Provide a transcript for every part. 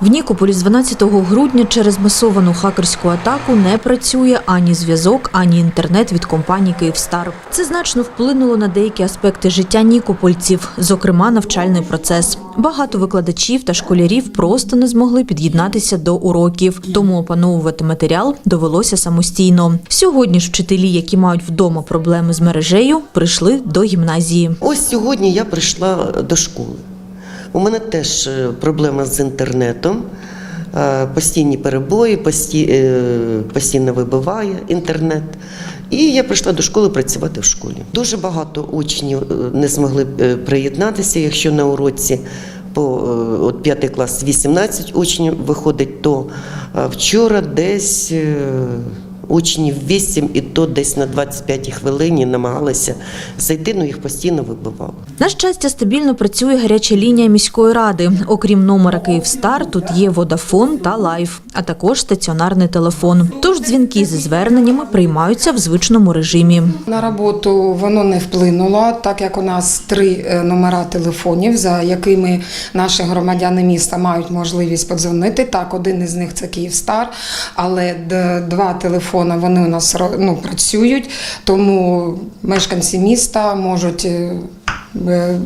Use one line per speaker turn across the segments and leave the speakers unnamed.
В Нікополі з 12 грудня через масовану хакерську атаку не працює ані зв'язок, ані інтернет від компанії Київстар. Це значно вплинуло на деякі аспекти життя нікопольців, зокрема навчальний процес. Багато викладачів та школярів просто не змогли під'єднатися до уроків, тому опановувати матеріал довелося самостійно. Сьогодні ж вчителі, які мають вдома проблеми з мережею, прийшли до гімназії.
Ось сьогодні я прийшла до школи. У мене теж е, проблема з інтернетом. Е, Постійні перебої, пості- е, постійно вибиває інтернет. І я прийшла до школи працювати в школі. Дуже багато учнів не змогли приєднатися, якщо на уроці по от 5 клас 18 учнів виходить, то вчора десь учнів 8, і то десь на 25 хвилині намагалися зайти, але їх постійно вибивало.
На щастя, стабільно працює гаряча лінія міської ради. Окрім номера Київстар, тут є Водафон та Лайф, а також стаціонарний телефон. Тож дзвінки зі зверненнями приймаються в звичному режимі.
На роботу воно не вплинуло, так як у нас три е, номера телефонів, за якими наші громадяни міста мають можливість подзвонити. Так, один із них це Київстар, але два телефони вони у нас ну, працюють, тому мешканці міста можуть. е,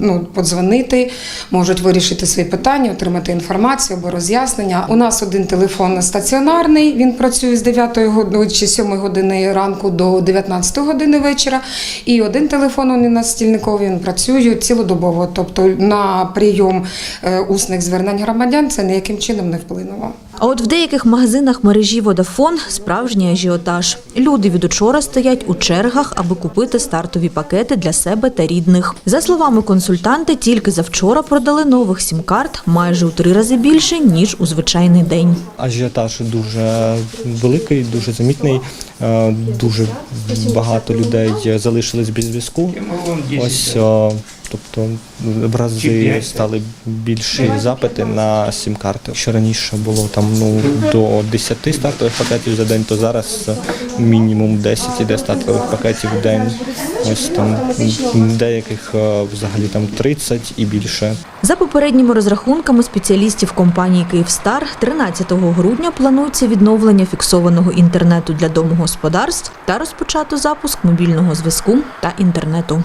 Ну, подзвонити, можуть вирішити свої питання, отримати інформацію або роз'яснення. У нас один телефон стаціонарний, він працює з 9 години чи 7 години ранку до 19 години вечора. І один телефон у нас стільниковий, він працює цілодобово. Тобто на прийом е, усних звернень громадян це ніяким чином не вплинуло.
А от в деяких магазинах мережі Водафон справжній ажіотаж. Люди від учора стоять у чергах, аби купити стартові пакети для себе та рідних. За словами консультанти, тільки завчора продали нових сім-карт майже у три рази більше ніж у звичайний день.
Ажіотаж дуже великий, дуже замітний. Е, Дуже багато людей залишились без зв'язку. Ось, тобто, в рази стали більші запити на сім-карти. Що раніше було там ну до 10 стартових пакетів за день, то зараз мінімум 10 іде стартових пакетів в день. Ось там деяких е, взагалі там 30 і більше.
За попередніми розрахунками спеціалістів компанії Київстар, 13 грудня планується відновлення фіксованого інтернету для домогосподарств та розпочато запуск мобільного зв'язку та інтернету.